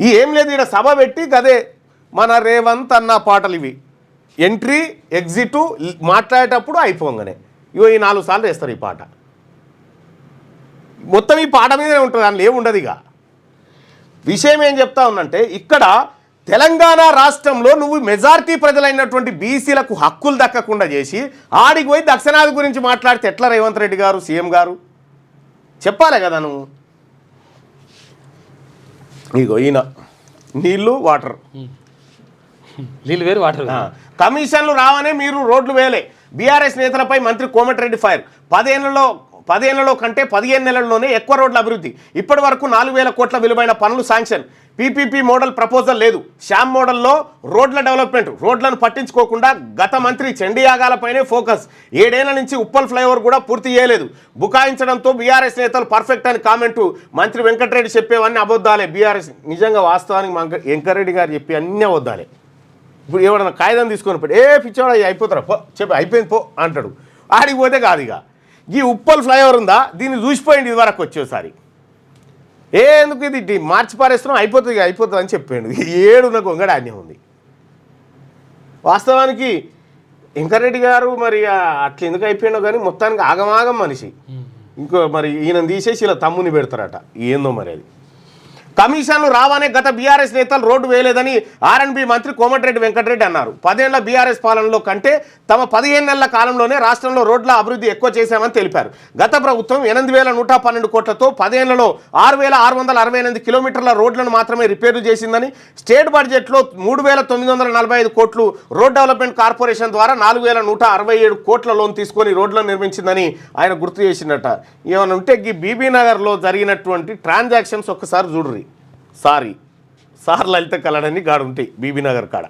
ఈ ఏం లేదు ఇక్కడ సభ పెట్టి గదే మన రేవంత్ అన్న పాటలు ఇవి. ఎంట్రీ ఎగ్జిట్ మాట్లాడేటప్పుడు అయిపోగానే. ఇగో ఈ నాలుగు సార్లు వేస్తారు ఈ పాట. మొత్తం ఈ పాట మీదనే ఉంటుంది అందులో ఏముండదు ఇక. విషయం ఏం చెప్తా ఉందంటే ఇక్కడ తెలంగాణ రాష్ట్రంలో నువ్వు మెజార్టీ ప్రజలైనటువంటి బీసీలకు హక్కులు దక్కకుండా చేసి ఆడికి పోయి దక్షిణాది గురించి మాట్లాడితే ఎట్లా రేవంత్ రెడ్డి గారు సీఎం గారు? చెప్పాలి కదా నువ్వు? ఇగో ఈయన. నీళ్ళు వాటర్. నీళ్ళు వేరు వాటర్ కమిషన్లు రావనే మీరు రోడ్లు వేయలే. బీఆర్ఎస్ నేతలపై మంత్రి కోమటిరెడ్డి ఫైర్. పదేళ్ళలో పదేళ్ళలో కంటే పదిహేను నెలల్లోనే ఎక్కువ రోడ్ల అభివృద్ధి. ఇప్పటి వరకు నాలుగు వేల కోట్ల విలువైన పనులు శాంక్షన్. పీపీపీ మోడల్ ప్రపోజల్ లేదు. శ్యామ్ మోడల్లో రోడ్ల డెవలప్మెంట్ రోడ్లను పట్టించుకోకుండా గత మంత్రి చండీయాగాలపైనే ఫోకస్. ఏడేళ్ళ నుంచి ఉప్పల్ ఫ్లైఓవర్ కూడా పూర్తి చేయలేదు. బుకాయించడంతో బీఆర్ఎస్ నేతలు పర్ఫెక్ట్ అని కామెంటు మంత్రి వెంకటరెడ్డి చెప్పేవన్నీ అబద్ధాలే. బీఆర్ఎస్ నిజంగా వాస్తవానికి మా వెంకటరెడ్డి గారు చెప్పి అన్నీ అబద్ధాలే. ఇప్పుడు ఏమన్నా కాగితం తీసుకొని ఏ పిచ్చోడా అయిపోతారా? పో చెప్పి అయిపోయింది పో అంటాడు. ఆడికి పోతే కాదు ఇక. ఈ ఉప్పల్ ఫ్లైఓవర్ ఉందా? దీన్ని చూసిపోయింది ఇది వరకు వచ్చేసారి. ఏ ఎందుకు ఇది? మార్చి పారేస్తున్నాం అయిపోతుంది అయిపోతుంది అని చెప్పాడు. ఏడున్న గొంగడ అన్నీ ఉంది. వాస్తవానికి వెంకరెడ్డి గారు మరి అట్లా ఎందుకు అయిపోయినా కానీ మొత్తానికి ఆగమాగం మనిషి. ఇంకో మరి ఈయన తీసేసి ఇలా తమ్ముని పెడతారట. ఏందో మరి అది. కమిషన్లు రావనే గత బీఆర్ఎస్ నేతలు రోడ్డు వేయలేదని ఆర్ఎన్బి మంత్రి కోమటిరెడ్డి వెంకటరెడ్డి అన్నారు. పదేళ్ళ బీఆర్ఎస్ పాలనలో కంటే తమ పదిహేను నెలల కాలంలోనే రాష్ట్రంలో రోడ్ల అభివృద్ధి ఎక్కువ చేశామని తెలిపారు. గత ప్రభుత్వం ఎనిమిది వేల నూట పన్నెండు కోట్లతో పదేళ్ళలో ఆరు వేల ఆరు వందల అరవై ఎనిమిది కిలోమీటర్ల రోడ్లను మాత్రమే రిపేర్లు చేసిందని స్టేట్ బడ్జెట్లో మూడు వేల తొమ్మిది వందల నలభై ఐదు కోట్లు రోడ్ డెవలప్మెంట్ కార్పొరేషన్ ద్వారా నాలుగు వేల నూట అరవై ఏడు కోట్ల లోన్ తీసుకొని రోడ్లను నిర్మించిందని ఆయన గుర్తు చేసిందట ఏమైనా ఉంటే ఈ బీబీ నగర్లో జరిగినటువంటి ట్రాన్సాక్షన్స్ ఒక్కసారి చూడ్రి. సారీ. సార్ లలిత కలడని గాడు ఉంటాయి బీబీ నగర్ కాడ.